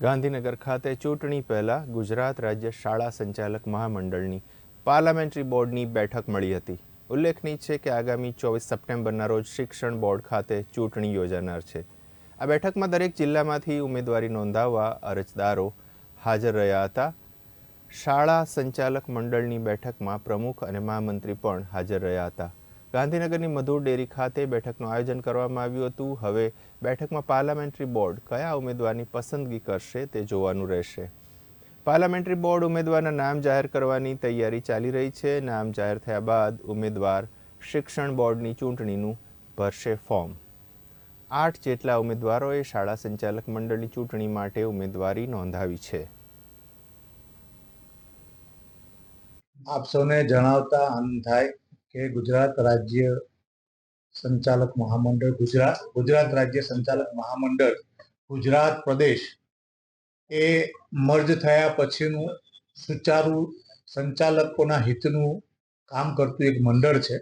ગાંધીનગર ખાતે ચૂંટણી પહેલાં ગુજરાત રાજ્ય શાળા સંચાલક મહામંડળની પાર્લામેન્ટરી બોર્ડની બેઠક મળી હતી. ઉલ્લેખનીય છે કે આગામી ચોવીસ સપ્ટેમ્બરના રોજ શિક્ષણ બોર્ડ ખાતે ચૂંટણી યોજાનાર છે. આ બેઠકમાં દરેક જિલ્લામાંથી ઉમેદવારી નોંધાવવા અરજદારો હાજર રહ્યા હતા. શાળા સંચાલક મંડળની બેઠકમાં પ્રમુખ અને મહામંત્રી પણ હાજર રહ્યા હતા. ગાંધીનગરની મધુર ડેરી ખાતે બેઠકનું આયોજન કરવામાં આવ્યું હતું. હવે બેઠકમાં પાર્લામેન્ટરી બોર્ડ કયા ઉમેદવારની પસંદગી કરશે તે જોવાનું રહેશે. પાર્લામેન્ટરી બોર્ડ ઉમેદવારના નામ જાહેર કરવાની તૈયારી ચાલી રહી છે. નામ જાહેર થયા બાદ ઉમેદવાર શિક્ષણ બોર્ડની ચૂંટણીનું ભરશે ફોર્મ. આઠ જેટલા ઉમેદવારોએ શાળા સંચાલક મંડળની ચૂંટણી માટે ઉમેદવારી નોંધાવી છે. આપ સૌને જણાવતા આનંદ થાય. કે ગુજરાત રાજ્ય સંચાલક મહામંડળ, ગુજરાત ગુજરાત રાજ્ય સંચાલક મહામંડળ, ગુજરાત પ્રદેશ એ મર્જ થયા પછીનું સુચારુ સંચાલકોના હિતનું કામ કરતું એક મંડળ છે.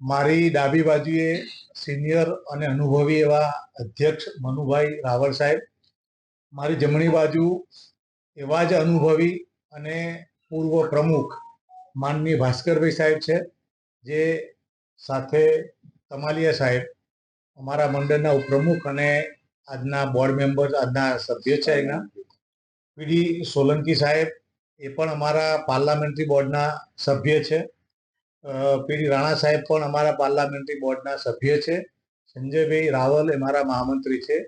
મારી ડાબી બાજુએ સિનિયર અને અનુભવી એવા અધ્યક્ષ મનુભાઈ રાવળ સાહેબ. મારી જમણી બાજુ એવા જ અનુભવી અને પૂર્વ પ્રમુખ માનની ભાસ્કરભાઈ સાહેબ છે. જે સાથે તમાલિયા સાહેબ, અમારા મંડળના ઉપપ્રમુખ અને આજના બોર્ડ મેમ્બર આજના સભ્ય છે એના. પીડી સોલંકી સાહેબ એ પણ અમારા પાર્લામેન્ટરી બોર્ડના સભ્ય છે. પીડી રાણા સાહેબ પણ અમારા પાર્લામેન્ટરી બોર્ડના સભ્ય છે. સંજયભાઈ રાવલ એ મારા મહામંત્રી છે.